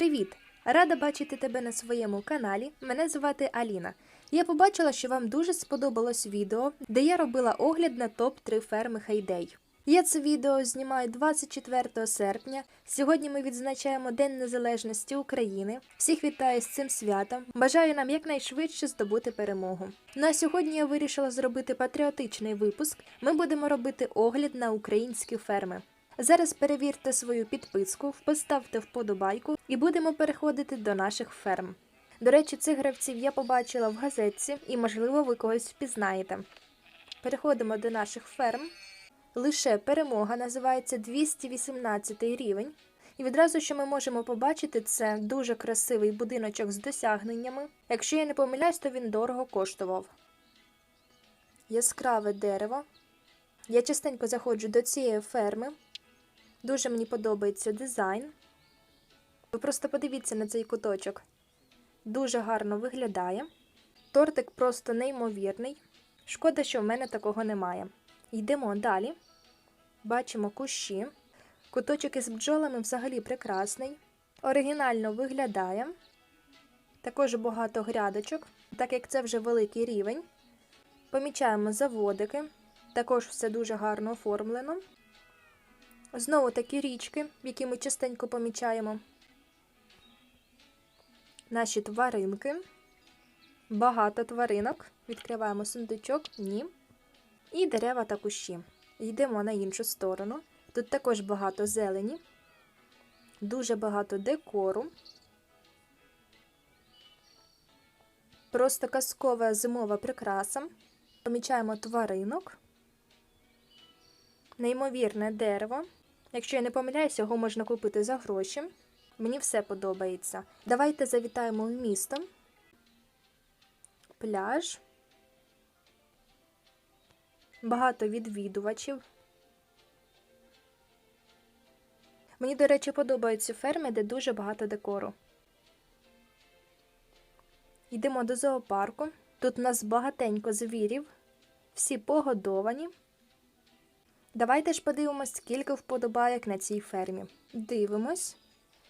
Привіт! Рада бачити тебе на своєму каналі. Мене звати Аліна. Я побачила, що вам дуже сподобалось відео, де я робила огляд на топ-3 ферми Хайдей. Я це відео знімаю 24 серпня. Сьогодні ми відзначаємо День Незалежності України. Всіх вітаю з цим святом. Бажаю нам якнайшвидше здобути перемогу. Ну а сьогодні я вирішила зробити патріотичний випуск. Ми будемо робити огляд на українські ферми. Зараз перевірте свою підписку, поставте вподобайку і будемо переходити до наших ферм. До речі, цих гравців я побачила в газетці і, можливо, ви когось впізнаєте. Переходимо до наших ферм. Лише перемога називається 218 рівень. І відразу, що ми можемо побачити, це дуже красивий будиночок з досягненнями. Якщо я не помиляюсь, то він дорого коштував. Яскраве дерево. Я частенько заходжу до цієї ферми. Дуже мені подобається дизайн. Ви просто подивіться на цей куточок. Дуже гарно виглядає. Тортик просто неймовірний. Шкода, що в мене такого немає. Йдемо далі. Бачимо кущі. Куточок із бджолами взагалі прекрасний. Оригінально виглядає. Також багато грядочок, так як це вже великий рівень. Помічаємо заводики. Також все дуже гарно оформлено. Знову такі річки, які ми частенько помічаємо. Наші тваринки. Багато тваринок. Відкриваємо сундучок, ні. І дерева та кущі. Йдемо на іншу сторону. Тут також багато зелені, дуже багато декору. Просто казкова зимова прикраса. Помічаємо тваринок. Неймовірне дерево. Якщо я не помиляюсь, його можна купити за гроші. Мені все подобається. Давайте завітаємо в місто. Пляж. Багато відвідувачів. Мені, до речі, подобаються ферми, де дуже багато декору. Йдемо до зоопарку. Тут у нас багатенько звірів, всі погодовані. Давайте ж подивимось, скільки вподобайок на цій фермі. Дивимось.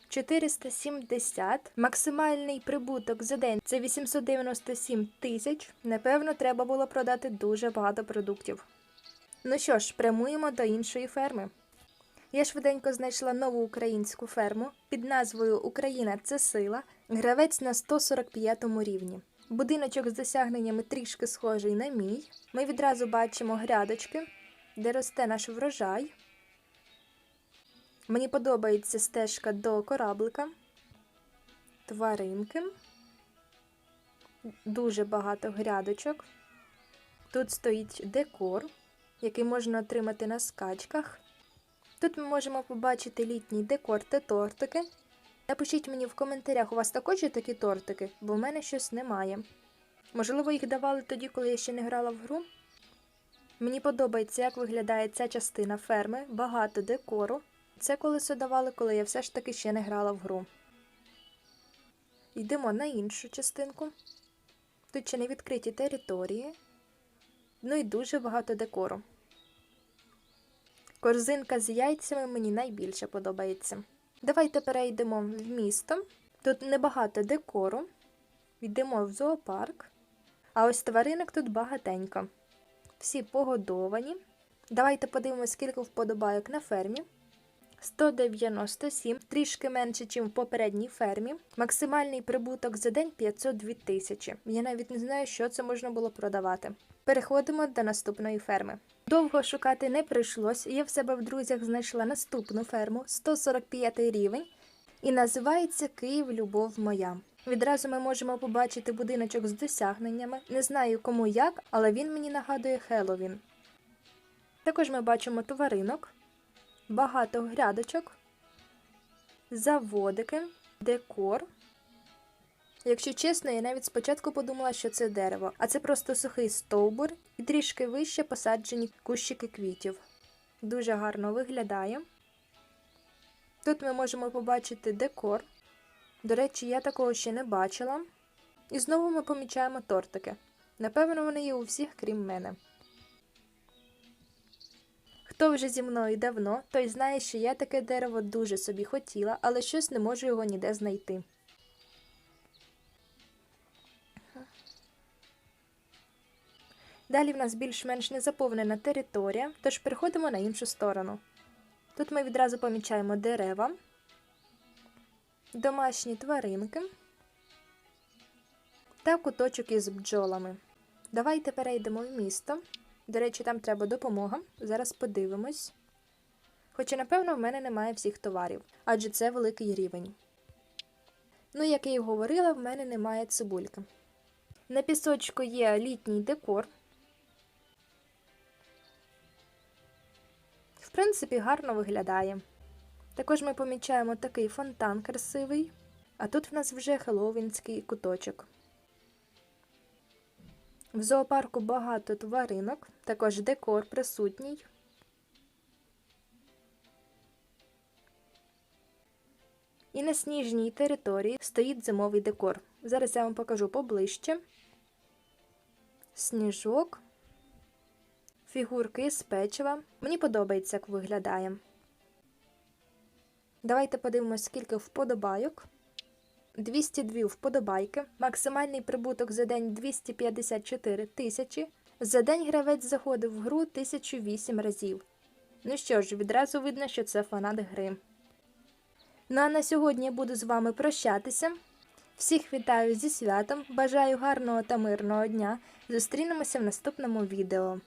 470. Максимальний прибуток за день це 897 тисяч. Напевно, треба було продати дуже багато продуктів. Ну що ж, прямуємо до іншої ферми. Я швиденько знайшла нову українську ферму під назвою Україна це сила, гравець на 145 рівні. Будиночок з досягненнями трішки схожий на мій. Ми відразу бачимо грядочки, де росте наш врожай. Мені подобається стежка до кораблика, тваринки, дуже багато грядочок. Тут стоїть декор, який можна отримати на скачках. Тут ми можемо побачити літній декор та тортики. Напишіть мені в коментарях, у вас також є такі тортики, бо в мене щось немає. Можливо, їх давали тоді, коли я ще не грала в гру. Мені подобається, як виглядає ця частина ферми, багато декору. Це колесо давали, коли я все ж таки ще не грала в гру. Йдемо на іншу частинку. Тут ще не відкриті території. Ну і дуже багато декору. Корзинка з яйцями мені найбільше подобається. Давайте перейдемо в місто. Тут небагато декору. Йдемо в зоопарк. А ось тваринок тут багатенько. Всі погодовані. Давайте подивимося, скільки вподобайок на фермі. 197, трішки менше, ніж в попередній фермі. Максимальний прибуток за день 502 тисячі. Я навіть не знаю, що це можна було продавати. Переходимо до наступної ферми. Довго шукати не прийшлось, я в себе в друзях знайшла наступну ферму 145 рівень, і називається Київ Любов Моя. Відразу ми можемо побачити будиночок з досягненнями. Не знаю кому як, але він мені нагадує Хеллоуін. Також ми бачимо тваринок, багато грядочок, заводики, декор. Якщо чесно, я навіть спочатку подумала, що це дерево, а це просто сухий стовбур і трішки вище посаджені кущики квітів. Дуже гарно виглядає. Тут ми можемо побачити декор. До речі, я такого ще не бачила. І знову ми помічаємо тортики. Напевно, вони є у всіх, крім мене. Хто вже зі мною давно, той знає, що я таке дерево дуже собі хотіла, але щось не можу його ніде знайти. Далі в нас більш-менш незаповнена територія, тож переходимо на іншу сторону. Тут ми відразу помічаємо дерева, домашні тваринки та куточок із бджолами. Давайте перейдемо в місто. До речі, там треба допомога. Зараз подивимось. Хоча, напевно, в мене немає всіх товарів, адже це великий рівень. Ну, як я і говорила, в мене немає цибульки. На пісочку є літній декор. В принципі, гарно виглядає. Також ми помічаємо такий фонтан красивий, а тут в нас вже хеллоуінський куточок. В зоопарку багато тваринок, також декор присутній. І на сніжній території стоїть зимовий декор. Зараз я вам покажу поближче. Сніжок, фігурки з печива. Мені подобається, як виглядає. Давайте подивимось, скільки вподобайок. 202 вподобайки, максимальний прибуток за день 254 тисячі. За день гравець заходив в гру 1008 разів. Ну що ж, відразу видно, що це фанат гри. Ну а на сьогодні я буду з вами прощатися. Всіх вітаю зі святом, бажаю гарного та мирного дня. Зустрінемося в наступному відео.